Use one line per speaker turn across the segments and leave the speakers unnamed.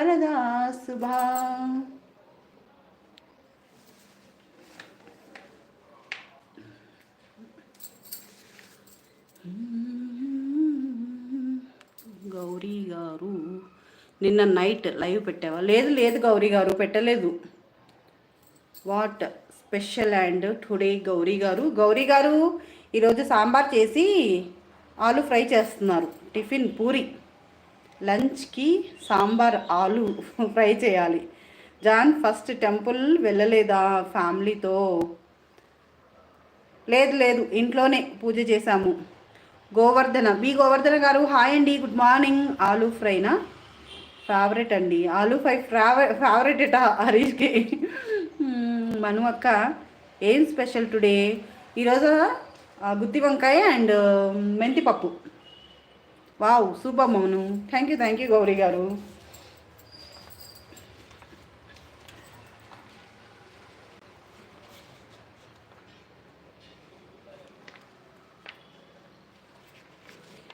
వరదా శుభా గౌరీ గారు నిన్న night live పెట్టావా? లేదు లేదు గౌరీ గారు పెట్టలేదు. What special and today Gauri గారు. గౌరీ గారు ఈరోజు సాంబార్ చేసి ఆలు ఫ్రై చేస్తున్నారు. టిఫిన్ పూరి. లంచ్కి సాంబార్ ఆలు ఫ్రై చేయాలి. జాన్ ఫస్ట్ టెంపుల్ వెళ్ళలేదా ఫ్యామిలీతో? లేదు లేదు ఇంట్లోనే పూజ చేశాము. గోవర్ధన బి గోవర్ధన గారు హాయ్ అండి గుడ్ మార్నింగ్. ఆలు ఫ్రైనా? ఫేవరెట్ అండి. ఆలు ఫ్రై ఫేవరెట్ ఫేవరెట్ ఎటా హరీష్కి మను అక్క ఏం స్పెషల్ టుడే? ఈరోజు గుత్తి వంకాయ అండ్ మెంతి పప్పు wow super మౌను. Thank you thank you Gauri గారు.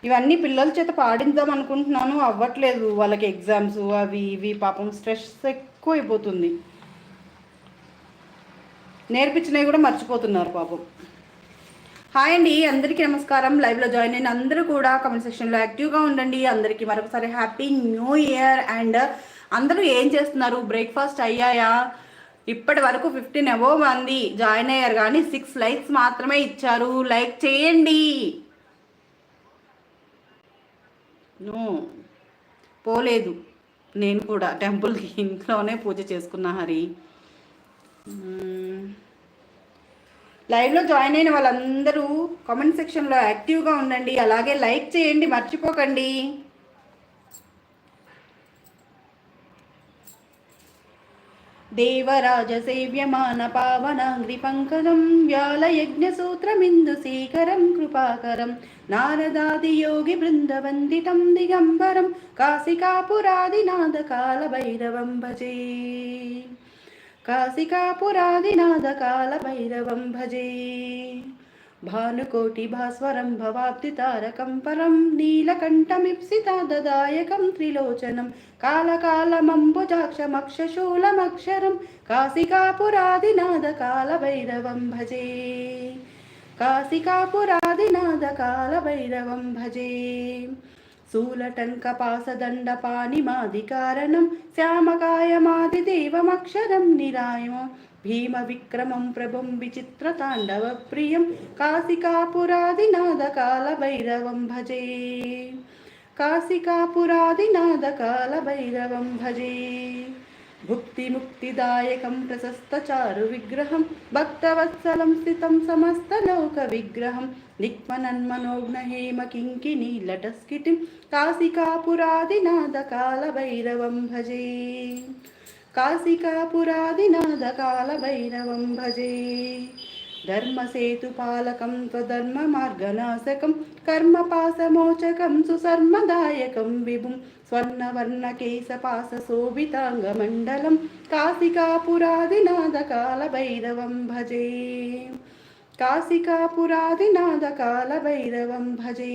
ఇవన్నీ పిల్లల చేత పాడిందాం అనుకుంటున్నాను అవ్వట్లేదు. వాళ్ళకి ఎగ్జామ్స్ అవి ఇవి పాపం స్ట్రెస్ ఎక్కువ అయిపోతుంది నేర్పించినవి కూడా మర్చిపోతున్నారు పాపం. హాయ్ అండి అందరికీ నమస్కారం. లైవ్లో జాయిన్ అయిన అందరూ కూడా కామెంట్ సెక్షన్లో యాక్టివ్గా ఉండండి. అందరికీ మరొకసారి హ్యాపీ న్యూ ఇయర్ అండ్ అందరూ ఏం చేస్తున్నారు? బ్రేక్ఫాస్ట్ అయ్యాయా? ఇప్పటి వరకు ఫిఫ్టీన్ అబో మంది జాయిన్ అయ్యారు కానీ సిక్స్ లైక్స్ మాత్రమే ఇచ్చారు. లైక్ చేయండి. పోలేదు. నేను కూడా టెంపుల్కి ఇంట్లోనే పూజ చేసుకున్నా హరి. Hmm. లైవ్లో జాయిన్ అయిన వాళ్ళందరూ కామెంట్ సెక్షన్లో యాక్టివ్గా ఉండండి. అలాగే లైక్ చేయండి. మర్చిపోకండి. దేవరాజ సేవ్యమాన పావనాంగ్రి పంకజం వ్యాలయజ్ఞసూత్రమిందు శీకరం కృపాకరం నారదాది యోగి బృందవందితం దిగంబరం కాశికాపురాదినాథ కాల భైరవం భజే. కాళికాపురాదినాథకాల భైరవం భజే. భానుకోటి భాస్వరం భవాబ్ది తారకం పరం నీలకంఠమిప్సితా దదాయకం త్రిలోచనం కాలకాలమంబుజాక్షమక్షశూలమక్షరం కాశికాపురాదినాథకాల భైరవం భజే. కాల భైరవం భజే. కాశికాపురాదినాథ కాల భైరవం భజే శూలటంకపాసదండపానిమాదికారణం శ్యామకాయమాదిదేవమక్షరం నిరాయమం. భీమ విక్రమం ప్రభుం విచిత్రతాండవ ప్రియం కాశికాపురాదినాదకాల భైరవం భజే. కాశికాపురాదినాదకాల భైరవం భజే. భుక్తిముక్తిదాయకం ప్రశస్తచారు విగ్రహం భక్తవత్సలం స్థితం సమస్తలోక విగ్రహం. నిక్మనన్మనోజ్ఞ హేమ కింకినీ లటస్కిటిం కాశికాపురాదినాథ కాల ధర్మసేతుపాలకం త్వధర్మ మార్గనాశకం కర్మపాసమోచకం సుసర్మదాయకం విభుం స్వర్ణవర్ణకేశపాసశోభితాంగమండలం కాశికాపురాదినాథ కాల భైరవం భజే కాశికాపురాదినాథ కాల భైరవం భజే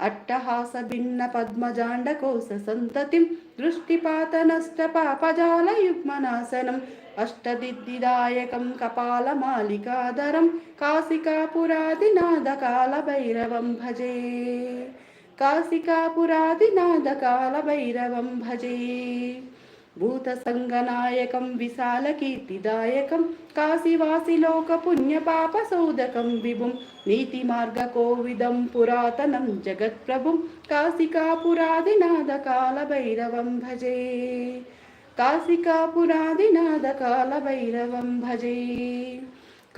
అట్టహాస భిన్న పద్మజాండ కోశ సంతతిం దృష్టిపాత నష్ట పాపజాల యుగ్మనాశనం అష్టదిద్దిదాయకం కపాల మాలికాధరం కాశికాపురాదినాదకాల భైరవం భజే కాశికాపురాదినాదకాల భైరవం భజే భూతసంగనాయకం విశాలకీర్తిదాయకం కాశీవాసిలోకపుణ్యపాపసోదకం విభుం నీతిమార్గకోవిదం పురాతనం జగత్ప్రభుం కాశికాపురాదినాదకాలభైరవం భజే. కాశికాపురాదినాదకాలభైరవం భజే.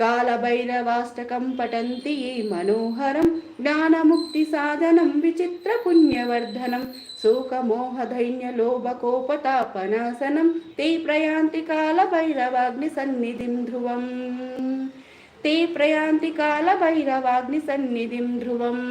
काशिकापुरादिनाथकालभैरवं भजे कालभैरवाष्टकं पठन्ति ये मनोहरं ज्ञानमुक्तिसाधनं विचित्रपुण्यवर्धनं शोकमोहधैन्यलोभकोपतापनाशनं ते प्रयान्ति कालभैरवाग्निसन्निधिं ध्रुवम् ते प्रयान्ति कालभैरवाग्निसन्निधिं ध्रुवम्